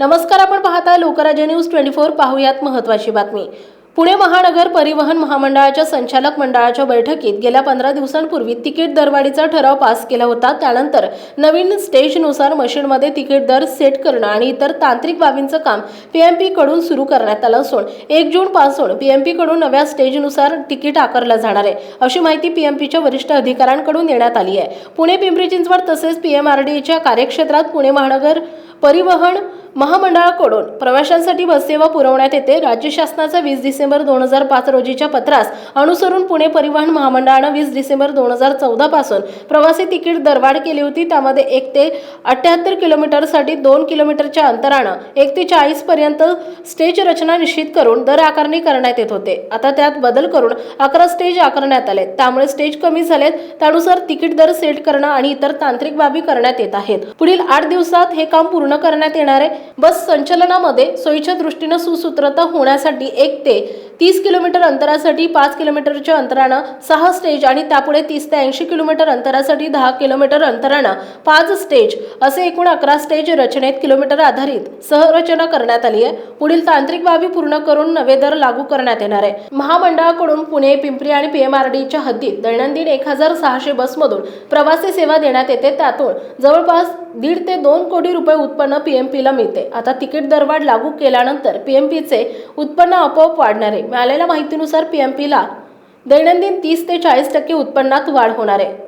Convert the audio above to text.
नमस्कार आपण पाहताय लोकराज्य न्यूज ट्वेंटी फोर पाहूयात महत्वाची बातमी. पुणे महानगर परिवहन महामंडळाच्या संचालक मंडळाच्या बैठकीत गेल्या पंधरा दिवसांपूर्वी तिकीट दरवाढीचा ठराव पास केला होता. त्यानंतर नवीन स्टेजनुसार मशीनमध्ये तिकीट दर सेट करणं आणि इतर तांत्रिक बाबींचं काम पीएमपी कडून सुरू करण्यात आलं असून एक जून पासून पीएमपी कडून नव्या स्टेजनुसार तिकीट आकारलं जाणार आहे. अशी माहिती पीएमपीच्या वरिष्ठ अधिकाऱ्यांकडून देण्यात आली आहे. पुणे पिंपरी चिंचवड तसेच पीएमआरडीच्या कार्यक्षेत्रात पुणे महानगर परिवहन महामंडळाकडून प्रवाशांसाठी बससेवा पुरवण्यात येते. राज्य शासनाचा वीस डिसेंबर दोन हजार पाच रोजीच्या पत्रास अनुसरून पुणे परिवहन महामंडळानं वीस डिसेंबर दोन हजार चौदा पासून प्रवासी तिकीट दरवाढ केली होती. त्यामध्ये एक ते अठ्याहत्तर किलोमीटरसाठी दोन किलोमीटरच्या अंतरानं एक ते चाळीस पर्यंत स्टेज रचना निश्चित करून दर आकारणी करण्यात येत होते. आता त्यात बदल करून अकरा स्टेज आकारण्यात आले. त्यामुळे स्टेज कमी झालेत. त्यानुसार तिकीट दर सेट करणं आणि इतर तांत्रिक बाबी करण्यात येत आहेत. पुढील आठ दिवसात हे काम पूर्ण करण्यात येणार आहे. बस संचलनामध्ये सोयीच्या दृष्टीनं सुसूत्रता होण्यासाठी एक ते तीस किलोमीटर अंतरासाठी पाच किलोमीटरच्या अंतरानं सहा स्टेज आणि त्यापुढे तीस ते ऐंशी किलोमीटर अंतरासाठी दहा किलोमीटर अंतरानं पाच स्टेज असे एकूण अकरा स्टेज रचनेत किलोमीटर आधारित सहरचना करण्यात आली आहे. पुढील तांत्रिक बाबी पूर्ण करून नवे दर लागू करण्यात येणार आहे. महामंडळाकडून पुणे पिंपरी आणि पीएमआरडीच्या हद्दीत दैनंदिन एक हजार सहाशे बसमधून प्रवासी सेवा देण्यात येते. त्यातून जवळपास दीड ते दोन कोटी रुपये उत्पन्न पीएमपीला मिळते. आता तिकीट दरवाढ लागू केल्यानंतर पीएमपीचे उत्पन्न आपोआप वाढणार आहे. मिळालेल्या माहितीनुसार पीएमपीला दैनंदिन तीस ते चाळीस टक्के उत्पन्नात वाढ होणार आहे.